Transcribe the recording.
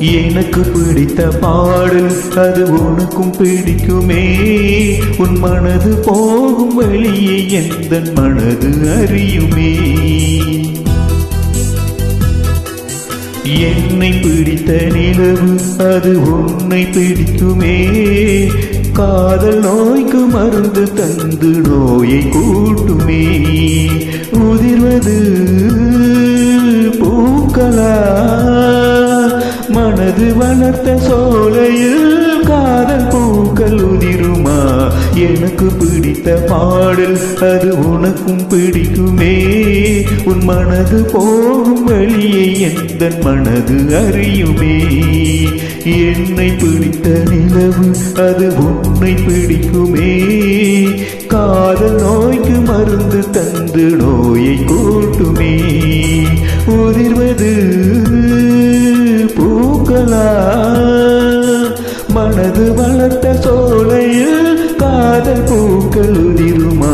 எனக்கு பிடித்த பாடல் அது உனக்கும் பிடிக்குமே. உன் மனது போகும் வழியே எந்த மனது அறியுமே. என்னை பிடித்த நிலவு அது உன்னை பிடிக்குமே. காதல் நோய்க்கு மருந்து தந்து நோயை கூட்டுமே. உதிர்வது பூக்கலா மனது வளர்த்த சோலையில் காதல் பூக்கள் உதிருமா? எனக்கு பிடித்த பாடல் அது உனக்கும் பிடிக்குமே. உன் மனது போகும் வழியை எந்த மனது அறியுமே. என்னை பிடித்த நிலவு அது உன்னை பிடிக்குமே. காதல் நோய்க்கு மருந்து தந்து நோயை கூட்டுமே. உதிர்வது மனது வளர்த்த சோலையில் காதல் பூக்கள் உதிருமா?